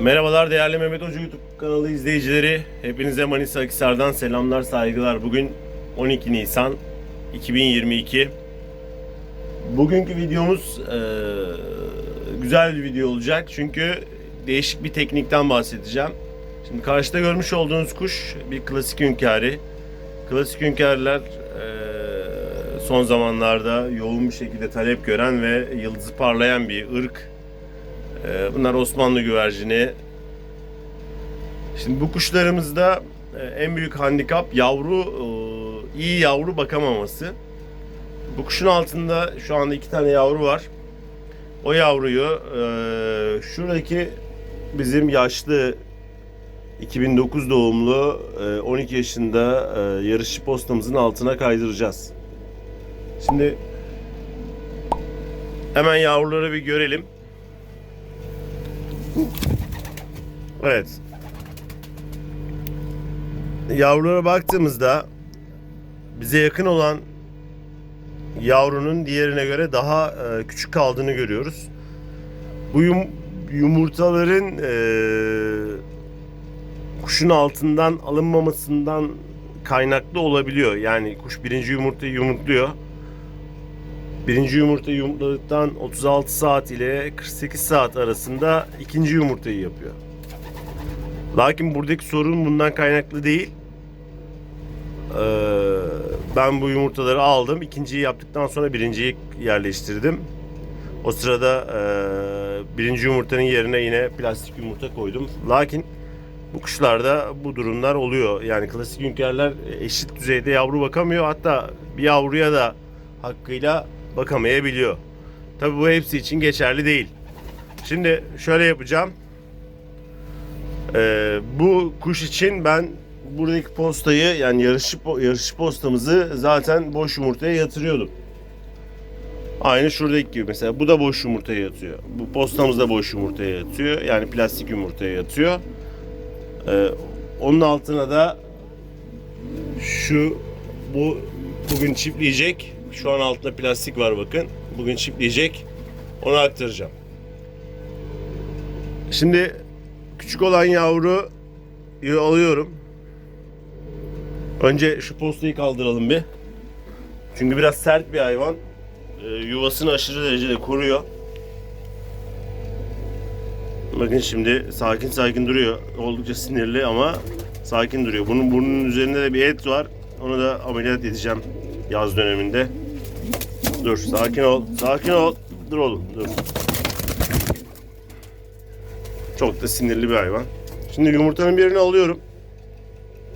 Merhabalar değerli Mehmet Hoca YouTube kanalı izleyicileri. Hepinize Manisa Akhisar'dan selamlar, saygılar. Bugün 12 Nisan 2022. Bugünkü videomuz eee, güzel bir video olacak. Çünkü değişik bir teknikten bahsedeceğim. Şimdi karşıda görmüş olduğunuz kuş bir klasik hünkâri. Klasik hünkârlar eee, son zamanlarda yoğun bir şekilde talep gören ve yıldızı parlayan bir ırk. Ee, Bunlar Osmanlı güvercini. Şimdi bu kuşlarımızda e, en büyük handikap yavru e, iyi yavru bakamaması. Bu kuşun altında şu anda iki tane yavru var. O yavruyu e, şuradaki bizim yaşlı 2009 doğumlu e, 12 yaşında yarışçı postamızın altına kaydıracağız. Şimdi hemen yavruları bir görelim. Evet. Yavrulara baktığımızda bize yakın olan yavrunun diğerine göre daha e, küçük kaldığını görüyoruz. Bu yum- yumurtaların e, kuşun altından alınmamasından kaynaklı olabiliyor. Yani kuş birinci yumurtayı yumurtluyor. Birinci yumurtayı yumurtladıktan 36 saat ile 48 saat arasında ikinci yumurtayı yapıyor. Lakin buradaki sorun bundan kaynaklı değil. Ee, ben bu yumurtaları aldım. İkinciyi yaptıktan sonra birinciyi yerleştirdim. O sırada e, birinci yumurtanın yerine yine plastik yumurta koydum. Lakin bu kuşlarda bu durumlar oluyor. Yani klasik hünkârlar eşit düzeyde yavru bakamıyor. Hatta bir yavruya da hakkıyla bakamayabiliyor. Tabi bu hepsi için geçerli değil. Şimdi şöyle yapacağım. Ee, bu kuş için ben buradaki postayı yani yarışı, yarışı postamızı zaten boş yumurtaya yatırıyordum. Aynı şuradaki gibi mesela bu da boş yumurtaya yatıyor. Bu postamız da boş yumurtaya yatıyor. Yani plastik yumurtaya yatıyor. Ee, onun altına da şu bu bugün çipleyecek. Şu an altında plastik var bakın. Bugün çipleyecek. Onu aktaracağım. Şimdi küçük olan yavru alıyorum. Önce şu postayı kaldıralım bir. Çünkü biraz sert bir hayvan. Ee, yuvasını aşırı derecede koruyor. Bakın şimdi sakin sakin duruyor. Oldukça sinirli ama sakin duruyor. Bunun burnunun üzerinde de bir et var. Onu da ameliyat edeceğim yaz döneminde. Dur sakin ol. Sakin ol. Dur oğlum dur. Çok da sinirli bir hayvan. Şimdi yumurtanın birini alıyorum.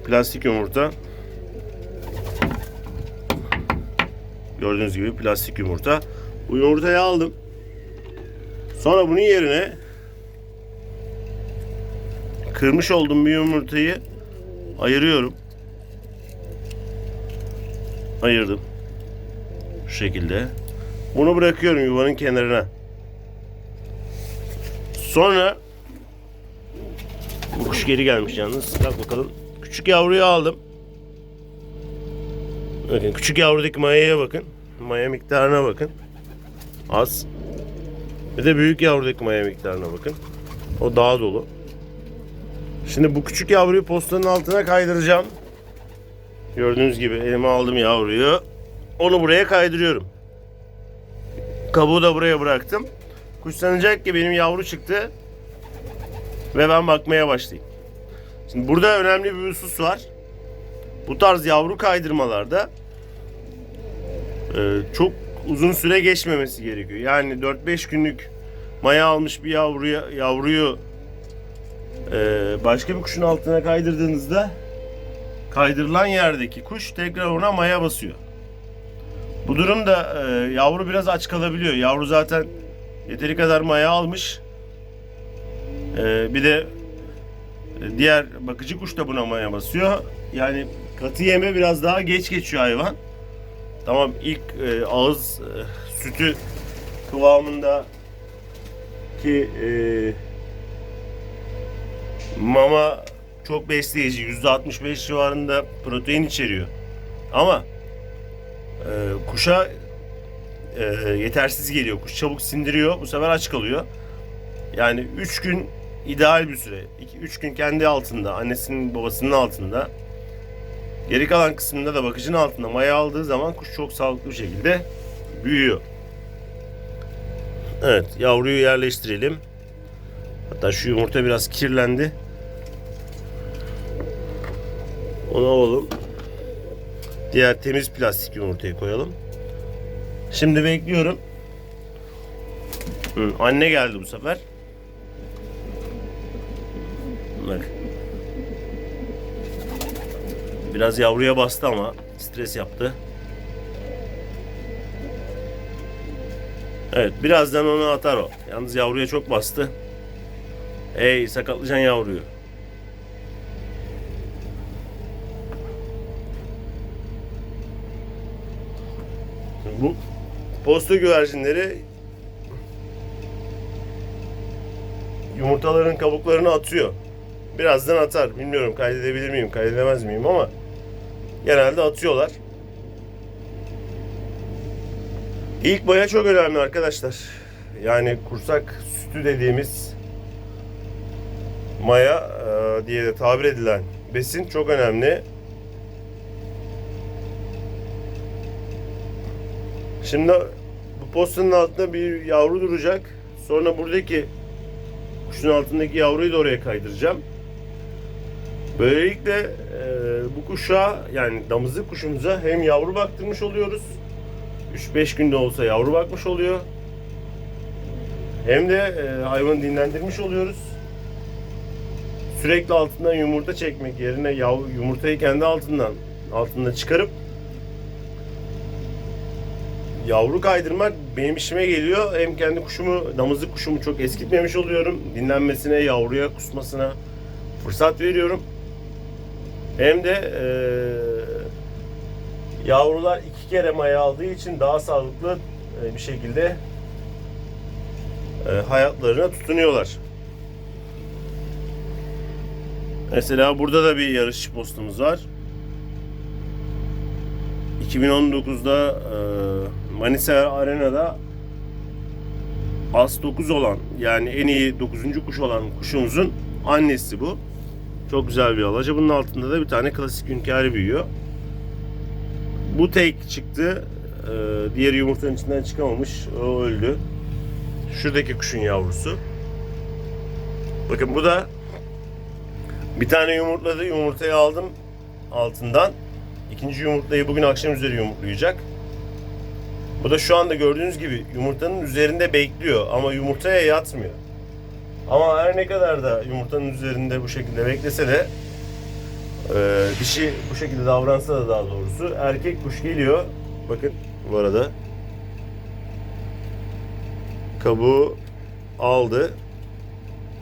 Plastik yumurta. Gördüğünüz gibi plastik yumurta. Bu yumurtayı aldım. Sonra bunun yerine kırmış olduğum bir yumurtayı ayırıyorum. Ayırdım. Şekilde. Bunu bırakıyorum yuvanın kenarına. Sonra bu kuş geri gelmiş yalnız. Bak bakalım. Küçük yavruyu aldım. Bakın küçük yavrudaki mayaya bakın. Maya miktarına bakın. Az. Bir de büyük yavrudaki maya miktarına bakın. O daha dolu. Şimdi bu küçük yavruyu postanın altına kaydıracağım. Gördüğünüz gibi elime aldım yavruyu. Onu buraya kaydırıyorum. Kabuğu da buraya bıraktım. Kuş sanacak ki benim yavru çıktı. Ve ben bakmaya başlayayım. Şimdi burada önemli bir husus var. Bu tarz yavru kaydırmalarda e, çok uzun süre geçmemesi gerekiyor. Yani 4-5 günlük maya almış bir yavruya, yavruyu e, başka bir kuşun altına kaydırdığınızda kaydırılan yerdeki kuş tekrar ona maya basıyor. Bu durumda e, yavru biraz aç kalabiliyor. Yavru zaten yeteri kadar maya almış. E, bir de e, diğer bakıcı kuş da buna maya basıyor. Yani katı yeme biraz daha geç geçiyor hayvan. Tamam ilk e, ağız e, sütü kıvamında ki e, mama çok besleyici. %65 civarında protein içeriyor. Ama e, kuşa e, yetersiz geliyor. Kuş çabuk sindiriyor. Bu sefer aç kalıyor. Yani 3 gün ideal bir süre. 2-3 gün kendi altında, annesinin babasının altında. Geri kalan kısmında da bakıcının altında maya aldığı zaman kuş çok sağlıklı bir şekilde büyüyor. Evet, yavruyu yerleştirelim. Hatta şu yumurta biraz kirlendi. Onu alalım. Diğer temiz plastik yumurtayı koyalım. Şimdi bekliyorum. Hı, anne geldi bu sefer. Bak. Biraz yavruya bastı ama stres yaptı. Evet birazdan onu atar o. Yalnız yavruya çok bastı. Ey sakatlayacaksın yavruyu. Posta güvercinleri yumurtaların kabuklarını atıyor. Birazdan atar. Bilmiyorum kaydedebilir miyim, kaydedemez miyim ama genelde atıyorlar. İlk maya çok önemli arkadaşlar. Yani kursak sütü dediğimiz maya e, diye de tabir edilen besin çok önemli. Şimdi postanın altında bir yavru duracak. Sonra buradaki kuşun altındaki yavruyu da oraya kaydıracağım. Böylelikle e, bu kuşa yani damızlık kuşumuza hem yavru baktırmış oluyoruz. 3-5 günde olsa yavru bakmış oluyor. Hem de e, hayvanı dinlendirmiş oluyoruz. Sürekli altından yumurta çekmek yerine yav, yumurtayı kendi altından altında çıkarıp yavru kaydırmak benim işime geliyor. Hem kendi kuşumu, damızlık kuşumu çok eskitmemiş oluyorum. Dinlenmesine, yavruya kusmasına fırsat veriyorum. Hem de eee, yavrular iki kere maya aldığı için daha sağlıklı e, bir şekilde e, hayatlarına tutunuyorlar. Mesela burada da bir yarış postumuz var. 2019'da e, Manisa Arena'da As 9 olan yani en iyi 9. kuş olan kuşumuzun annesi bu. Çok güzel bir alaca. Bunun altında da bir tane klasik hünkârı büyüyor. Bu tek çıktı. Ee, diğeri yumurtanın içinden çıkamamış. O öldü. Şuradaki kuşun yavrusu. Bakın bu da bir tane yumurtladı. Yumurtayı aldım altından. İkinci yumurtayı bugün akşam üzeri yumurtlayacak. Bu da şu anda gördüğünüz gibi yumurtanın üzerinde bekliyor ama yumurtaya yatmıyor. Ama her ne kadar da yumurtanın üzerinde bu şekilde beklese de e, dişi bu şekilde davransa da daha doğrusu erkek kuş geliyor. Bakın bu arada kabuğu aldı.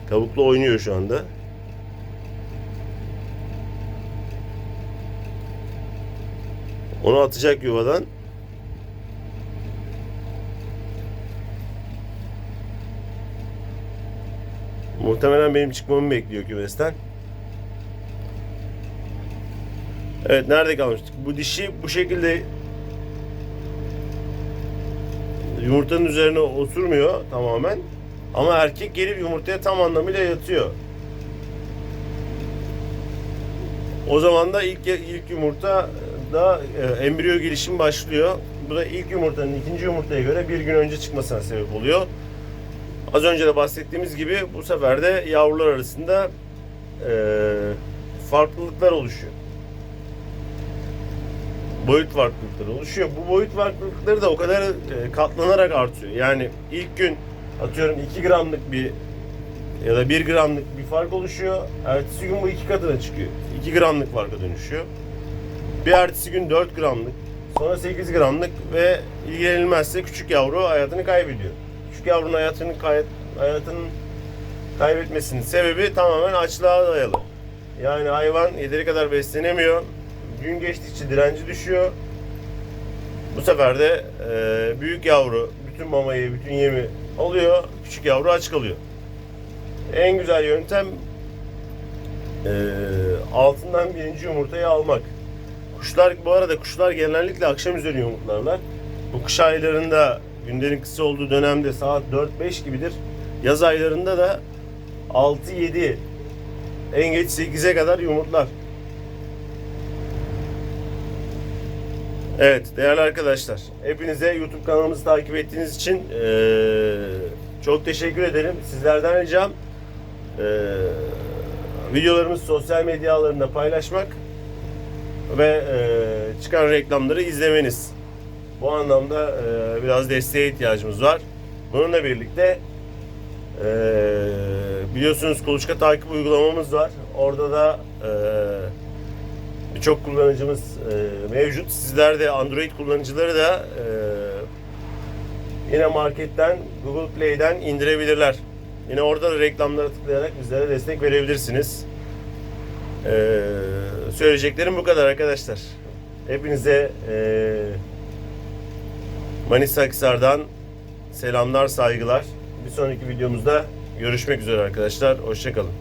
Kabukla oynuyor şu anda. Onu atacak yuvadan. Muhtemelen benim çıkmamı bekliyor kümesten. Evet nerede kalmıştık? Bu dişi bu şekilde yumurtanın üzerine oturmuyor tamamen. Ama erkek gelip yumurtaya tam anlamıyla yatıyor. O zaman da ilk ilk yumurta da e, embriyo gelişim başlıyor. Bu da ilk yumurtanın ikinci yumurtaya göre bir gün önce çıkmasına sebep oluyor. Az önce de bahsettiğimiz gibi bu sefer de yavrular arasında e, farklılıklar oluşuyor. Boyut farklılıkları oluşuyor. Bu boyut farklılıkları da o kadar e, katlanarak artıyor. Yani ilk gün atıyorum 2 gramlık bir ya da 1 gramlık bir fark oluşuyor. Ertesi gün bu iki katına çıkıyor. 2 gramlık farka dönüşüyor. Bir ertesi gün 4 gramlık, sonra 8 gramlık ve ilgilenilmezse küçük yavru hayatını kaybediyor. Küçük yavrunun hayatını kay hayatının kaybetmesinin sebebi tamamen açlığa dayalı. Yani hayvan yeteri kadar beslenemiyor. Gün geçtikçe direnci düşüyor. Bu sefer de e, büyük yavru bütün mamayı, bütün yemi alıyor. Küçük yavru aç kalıyor. En güzel yöntem e, altından birinci yumurtayı almak. Kuşlar bu arada kuşlar genellikle akşam üzeri yumurtlarlar. Bu kış aylarında günlerin kısa olduğu dönemde saat 4-5 gibidir. Yaz aylarında da 6-7 en geç 8'e kadar yumurtlar. Evet değerli arkadaşlar hepinize YouTube kanalımızı takip ettiğiniz için eee, çok teşekkür ederim. Sizlerden ricam eee videolarımızı sosyal medya ağlarında paylaşmak ve eee, çıkan reklamları izlemeniz. Bu anlamda eee, biraz desteğe ihtiyacımız var. Bununla birlikte eee, biliyorsunuz kuluçka takip uygulamamız var. Orada da eee, birçok kullanıcımız eee, mevcut. Sizler de Android kullanıcıları da eee, yine marketten, Google Play'den indirebilirler. Yine orada da reklamlara tıklayarak bizlere destek verebilirsiniz. Eee, söyleyeceklerim bu kadar arkadaşlar. Hepinize eee Manisa Akhisar'dan selamlar, saygılar. Bir sonraki videomuzda görüşmek üzere arkadaşlar. Hoşçakalın.